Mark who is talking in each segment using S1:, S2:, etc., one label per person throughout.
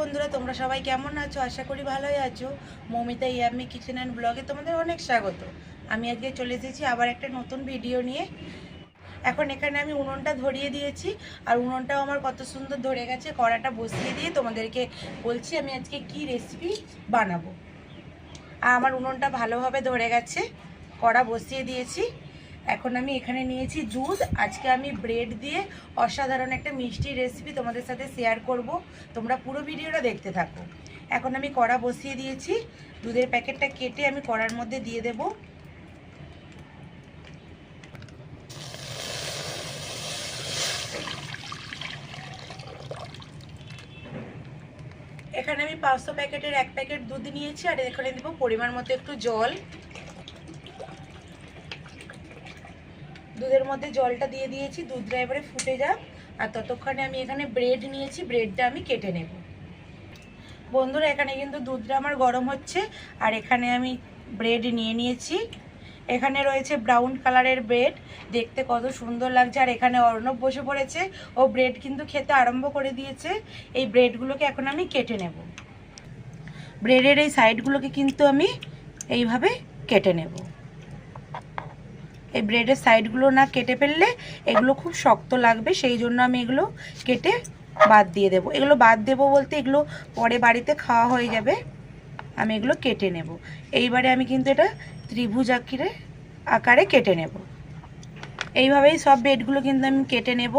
S1: বন্ধুরা, তোমরা সবাই কেমন আছো? আশা করি ভালোই আছো। মমিতা ইয়ামি কিচেন অ্যান্ড ব্লগে তোমাদের অনেক স্বাগত। আমি আজকে চলে এসেছি আবার একটা নতুন ভিডিও নিয়ে। এখন এখানে আমি উনুনটা ধরিয়ে দিয়েছি, আর উনুনটাও আমার কত সুন্দর ধরে গেছে। কড়াটা বসিয়ে দিয়ে তোমাদেরকে বলছি আমি আজকে কি রেসিপি বানাবো। আর আমার উনুনটা ভালোভাবে ধরে গেছে। কড়া বসিয়ে দিয়েছি। এখন আমি এখানে নিয়েছি দুধ আজকে আমি ব্রেড দিয়ে অসাধারণ একটা মিষ্টি রেসিপি তোমাদের সাথে শেয়ার করব। তোমরা পুরো ভিডিওটা দেখতে থাকো। এখন আমি কড়া বসিয়ে দিয়েছি। দুধের প্যাকেটটা কেটে আমি কড়ার মধ্যে দিয়ে দেব। এখানে আমি পাঁচশো প্যাকেটের এক প্যাকেট দুধ নিয়েছি। আর এখানে দেবো পরিমাণ মতো একটু জল। দুধের মধ্যে জলটা দিয়ে দিয়েছি দুধটা এবারে ফুটে যাক। আর ততক্ষণে আমি এখানে ব্রেড নিয়েছি ব্রেডটা আমি কেটে নেব। বন্ধুরা, এখানে কিন্তু দুধটা আমার গরম হচ্ছে, আর এখানে আমি ব্রেড নিয়ে নিয়েছি। এখানে রয়েছে ব্রাউন কালারের ব্রেড দেখতে কত সুন্দর লাগছে। আর এখানে অর্ণব বসে পড়েছে, ও ব্রেড কিন্তু খেতে আরম্ভ করে দিয়েছে। এই ব্রেডগুলোকে এখন আমি কেটে নেব। ব্রেডের এই সাইডগুলোকে কিন্তু আমি এইভাবে কেটে নেব। এই ব্রেডের সাইডগুলো না কেটে ফেললে এগুলো খুব শক্ত লাগবে, সেই জন্য আমি এগুলো কেটে বাদ দিয়ে দেব। এগুলো বাদ দেব বলতে এগুলো পরে বাড়িতে খাওয়া হয়ে যাবে, আমি এগুলো কেটে নেব। এইবারে আমি কিন্তু এটা ত্রিভুজ আকারে আকারে কেটে নেব। এইভাবেই সব ব্রেডগুলো কিন্তু আমি কেটে নেব।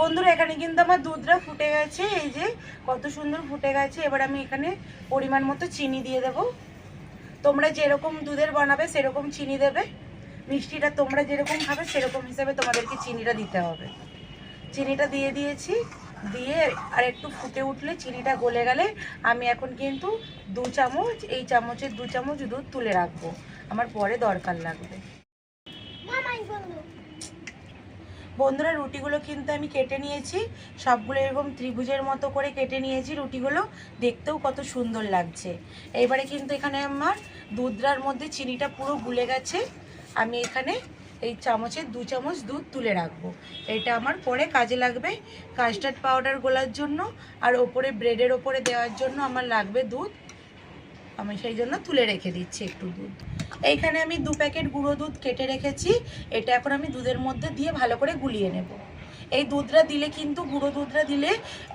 S1: বন্ধুরা, এখানে কিন্তু আমার দুধটা ফুটে গেছে। এই যে কত সুন্দর ফুটে গেছে। এবার আমি এখানে পরিমাণ মতো চিনি দিয়ে দেব। তোমরা যেরকম দুধের বানাবে, সেরকম চিনি দেবে। মিষ্টিটা তোমরা যেরকম খাবে, সেরকম হিসাবে তোমাদেরকে চিনিটা দিতে হবে। চিনিটা দিয়ে দিয়েছি। দিয়ে আর একটু ফুটে উঠলে চিনিটা গলে গেলে আমি এখন কিন্তু দু চামচ, এই চামচের দু চামচ দুধ তুলে রাখব। আমার পরে দরকার লাগবে। বন্ধুরা, রুটিগুলো কিন্তু আমি কেটে নিয়েছি। সবগুলো এরকম ত্রিভুজের মতো করে কেটে নিয়েছি রুটিগুলো। দেখতেও কত সুন্দর লাগছে। এবারে কিন্তু এখানে আমার দুধরার মধ্যে চিনিটা পুরো গুলে গেছে। আমি এখানে এই চামচের দু চামচ দুধ তুলে রাখব। এটা আমার পরে কাজে লাগবে কাস্টার্ড পাউডার গোলার জন্য আর ওপরে ব্রেডের ওপরে দেওয়ার জন্য আমার লাগবে দুধ। আমি সেই জন্য তুলে রেখে দিচ্ছি একটু দুধ। এইখানে আমি দু প্যাকেট গুঁড়ো দুধ কেটে রেখেছি। এটা এখন আমি দুধের মধ্যে দিয়ে ভালো করে গুলিয়ে নেব। এই দুধটা দিলে কিন্তু, গুঁড়ো দুধটা দিলে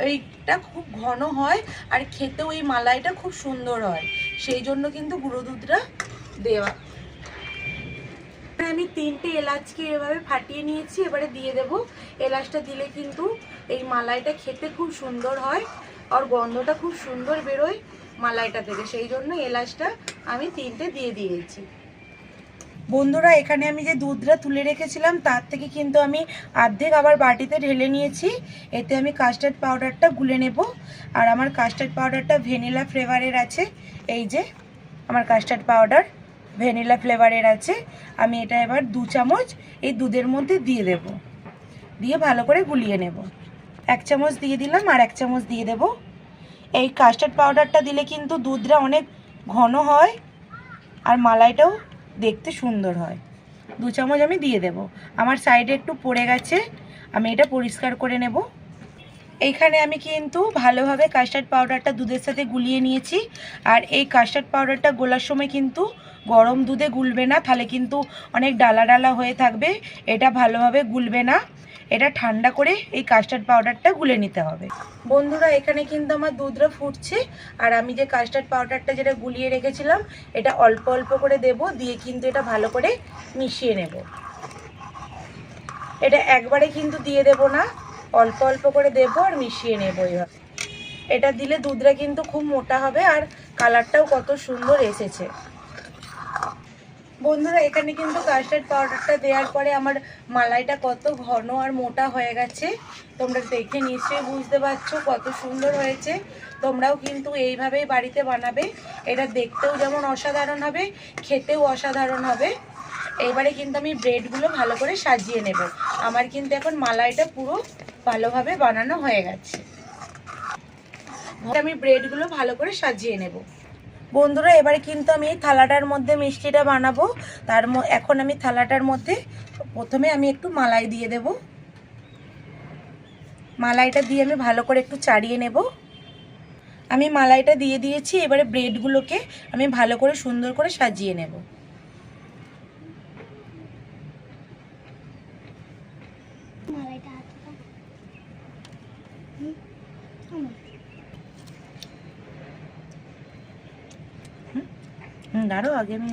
S1: এইটা খুব ঘন হয় আর খেতেও এই মালাইটা খুব সুন্দর হয়। সেই জন্য কিন্তু গুঁড়ো দুধটা দেওয়া। আমি তিনটে এলাচকে এভাবে ফাটিয়ে নিয়েছি, এবারে দিয়ে দেব। এলাচটা দিলে কিন্তু এই মালাইটা খেতে খুব সুন্দর হয় আর গন্ধটা খুব সুন্দর বেরোয়। মালাইটা থেকে। সেই জন্য এলাচটা আমি তিনটে দিয়ে দিয়েছি। বন্ধুরা, এখানে আমি যে দুধটা তুলে রেখেছিলাম, তার থেকে কিন্তু আমি অর্ধেক আবার বাটিতে ঢেলে নিয়েছি। এতে আমি কাস্টার্ড পাউডারটা গুলে নেব। আর আমার কাস্টার্ড পাউডারটা ভ্যানিলা ফ্লেভারের আছে। এই যে, আমার কাস্টার্ড পাউডার ভ্যানিলা ফ্লেভারের আছে। আমি এটা এবার দু চামচ এই দুধের মধ্যে দিয়ে দেব। দিয়ে ভালো করে গুলিয়ে নেব। এক চামচ দিয়ে দিলাম আর এক চামচ দিয়ে দেব। এই কাস্টার্ড পাউডারটা দিলে কিন্তু দুধটা অনেক ঘন হয় আর মালাইটাও দেখতে সুন্দর হয়। দু চামচ আমি দিয়ে দেব। আমার সাইডে একটু পড়ে গেছে, আমি এটা পরিষ্কার করে নেব। এইখানে আমি কিন্তু ভালোভাবে কাস্টার্ড পাউডারটা দুধের সাথে গুলিয়ে নিয়েছি আর এই কাস্টার্ড পাউডারটা গোলার সময় কিন্তু গরম দুধে গুলবে না, তাহলে কিন্তু অনেক ডালা ডালা হয়ে থাকবে, এটা ভালোভাবে গুলবে না। এটা ঠান্ডা করে এই কাস্টার্ড পাউডারটা গুলে নিতে হবে। বন্ধুরা, এখানে কিন্তু আমার দুধটা ফুটছে। আর আমি যে কাস্টার্ড পাউডারটা যেটা গুলিয়ে রেখেছিলাম, এটা অল্প অল্প করে দেব, দিয়ে কিন্তু এটা ভালো করে মিশিয়ে নেব। এটা একবারে কিন্তু দিয়ে দেব না, অল্প অল্প করে দেবো আর মিশিয়ে নেব এইভাবে এটা দিলে দুধটা কিন্তু খুব মোটা হবে, আর কালারটাও কত সুন্দর এসেছে। বন্ধুরা, এখানে কিন্তু কাস্টার্ড পাউডারটা দেওয়ার পরে আমার মালাইটা কত ঘন আর মোটা হয়ে গেছে। তোমরা দেখে নিশ্চয়ই বুঝতে পারছ কত সুন্দর হয়েছে। তোমরাও কিন্তু এইভাবেই বাড়িতে বানাবে। এটা দেখতেও যেমন অসাধারণ হবে, খেতেও অসাধারণ হবে। এবারে কিন্তু আমি ব্রেডগুলো ভালো করে সাজিয়ে নেব। আমার কিন্তু এখন মালাইটা পুরো ভালোভাবে বানানো হয়ে গেছে। আমি ব্রেডগুলো ভালো করে সাজিয়ে নেব। বন্ধুরা, এবারে কিন্তু আমি থালাটার মধ্যে মিষ্টিটা বানাবো। তার এখন আমি থালাটার মধ্যে প্রথমে আমি একটু মালাই দিয়ে দেব। মালাইটা দিয়ে আমি ভালো করে একটু চাড়িয়ে নেব। আমি মালাইটা দিয়ে দিয়েছি, এবারে ব্রেডগুলোকে আমি ভালো করে সুন্দর করে সাজিয়ে নেব। দাঁড়ো আগে আমি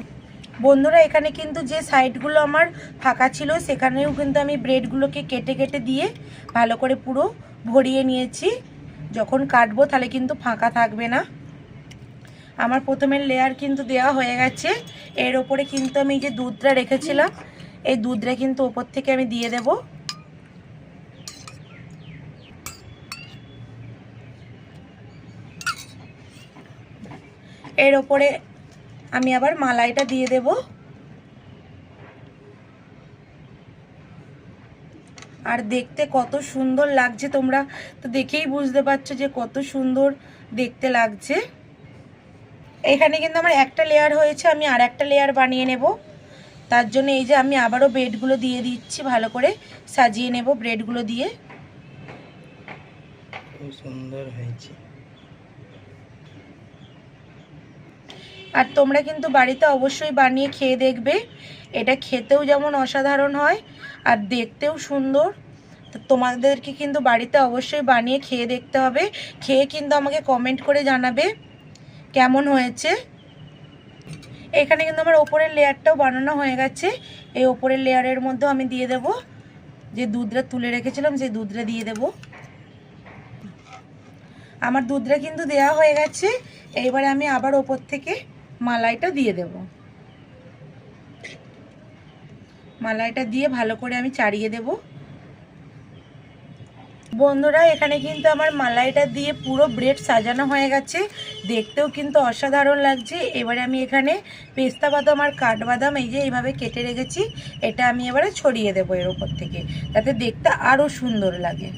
S1: বন্ধুরা, এখানে কিন্তু যে সাইডগুলো আমার ফাঁকা ছিল, সেখানেও কিন্তু আমি ব্রেডগুলোকে কেটে কেটে দিয়ে ভালো করে পুরো ভরিয়ে নিয়েছি। যখন কাটবো, তাহলে কিন্তু ফাঁকা থাকবে না। আমার প্রথমের লেয়ার কিন্তু দেওয়া হয়ে গেছে। এর ওপরে কিন্তু আমি যে দুধটা রেখেছিলাম, এই দুধটা কিন্তু ওপর থেকে আমি দিয়ে দেব। এর ওপরে আমি আবার মালাইটা দিয়ে দেব। আর দেখতে কত সুন্দর লাগছে তোমরা তো দেখেই বুঝতে পারছ যে কত সুন্দর দেখতে লাগছে। এখানে কিন্তু আমার একটা লেয়ার হয়েছে, আমি আর একটা লেয়ার বানিয়ে নেব। তার জন্য এই যে আমি আবারও ব্রেডগুলো দিয়ে দিচ্ছি, ভালো করে সাজিয়ে নেব ব্রেডগুলো দিয়ে।
S2: খুব সুন্দর হয়েছে।
S1: আর তোমরা কিন্তু বাড়িতে অবশ্যই বানিয়ে খেয়ে দেখবে। এটা খেতেও যেমন অসাধারণ হয় আর দেখতেও সুন্দর। তো তোমাদেরকে কিন্তু বাড়িতে অবশ্যই বানিয়ে খেয়ে দেখতে হবে। খেয়ে কিন্তু আমাকে কমেন্ট করে জানাবে কেমন হয়েছে। এখানে কিন্তু আমার ওপরের লেয়ারটাও বানানো হয়ে গেছে। এই ওপরের লেয়ারের মধ্যেও আমি দিয়ে দেব। যে দুধটা তুলে রেখেছিলাম, সেই দুধটা দিয়ে দেব। আমার দুধটা কিন্তু দেওয়া হয়ে গেছে। এইবারে আমি আবার ওপর থেকে মালাইটা দিয়ে দেব। মালাইটা দিয়ে ভালো করে আমি চাড়িয়ে দেব। বন্ধুরা, এখানে কিন্তু আমার মালাইটা দিয়ে পুরো ব্রেড সাজানো হয়ে গেছে। দেখতেও কিন্তু অসাধারণ লাগছে। এবারে আমি এখানে পেস্তা বাদাম আর কাঠবাদাম এই যে এইভাবে কেটে রেখেছি। এটা আমি এবারে ছড়িয়ে দেবো এর ওপর থেকে, যাতে দেখতে আরও সুন্দর লাগে।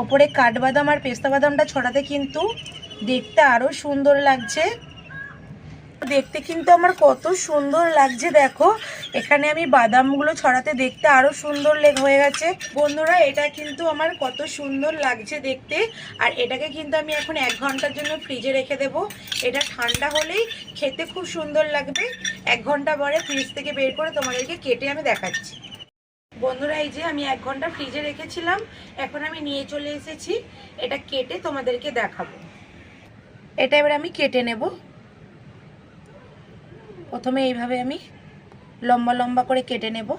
S1: ওপরে কাঠবাদাম আর পেস্তা বাদামটা ছড়াতে কিন্তু দেখতে আরও সুন্দর লাগছে। দেখতে কিন্তু আমার কত সুন্দর লাগছে, দেখো। এখানে আমি বাদামগুলো ছড়াতে দেখতে আরও সুন্দর লেগ হয়ে গেছে। বন্ধুরা, এটা কিন্তু আমার কত সুন্দর লাগছে দেখতে। আর এটাকে কিন্তু আমি এখন এক ঘণ্টার জন্য ফ্রিজে রেখে দেব। এটা ঠান্ডা হলেই খেতে খুব সুন্দর লাগবে। এক ঘণ্টা পরে ফ্রিজ থেকে বের করে তোমাদেরকে কেটে আমি দেখাচ্ছি। বন্ধুরা, এই যে আমি এক ঘণ্টা ফ্রিজে রেখেছিলাম, এখন আমি নিয়ে চলে এসেছি। এটা কেটে তোমাদেরকে দেখাবো। এটা এবার আমি কেটে নেব। প্রথমে এইভাবে আমি লম্বা লম্বা করে কেটে নেব।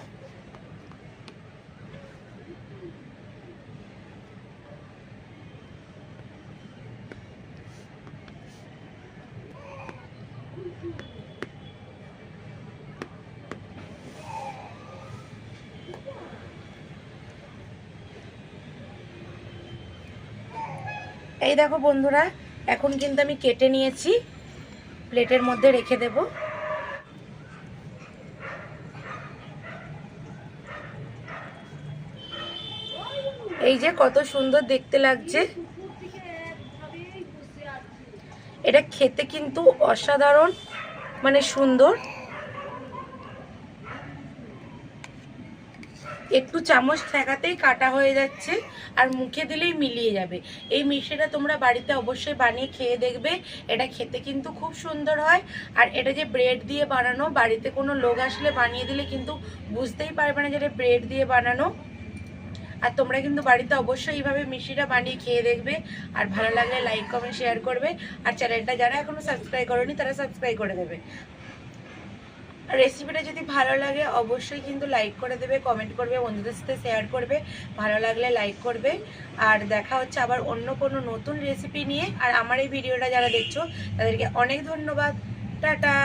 S1: এই দেখো বন্ধুরা, এখন কিন্তু আমি কেটে নিয়েছি। প্লেটের মধ্যে রেখে দেব। এই যে কত সুন্দর দেখতে লাগছে। এটা খেতে কিন্তু অসাধারণ মানে সুন্দর। একটু চামচ ঠেকাতেই কাটা হয়ে যাচ্ছে আর মুখে দিলেই মিলিয়ে যাবে। এই মিষ্টিটা তোমরা বাড়িতে অবশ্যই বানিয়ে খেয়ে দেখবে। এটা খেতে কিন্তু খুব সুন্দর হয়। আর এটা যে ব্রেড দিয়ে বানানো, বাড়িতে কোনো লোক আসলে বানিয়ে দিলে কিন্তু বুঝতেই পারবে না যে এটা ব্রেড দিয়ে বানানো। আর তোমরা কিন্তু বাড়িতে অবশ্যই এইভাবে মিষ্টিটা বানিয়ে খেয়ে দেখবে। আর ভালো লাগলে লাইক কমেন্ট শেয়ার করবে। আর চ্যানেলটা যারা এখনও সাবস্ক্রাইব করনি, তারা সাবস্ক্রাইব করে দেবে। রেসিপিটা যদি ভালো লাগে, অবশ্যই কিন্তু লাইক করে দেবে কমেন্ট করবে, বন্ধুদের সাথে শেয়ার করবে। ভালো লাগলে লাইক করবে। আর দেখা হচ্ছে আবার অন্য কোনো নতুন রেসিপি নিয়ে। আর আমার এই ভিডিওটা যারা দেখছ, তাদেরকে অনেক ধন্যবাদ। টাটা!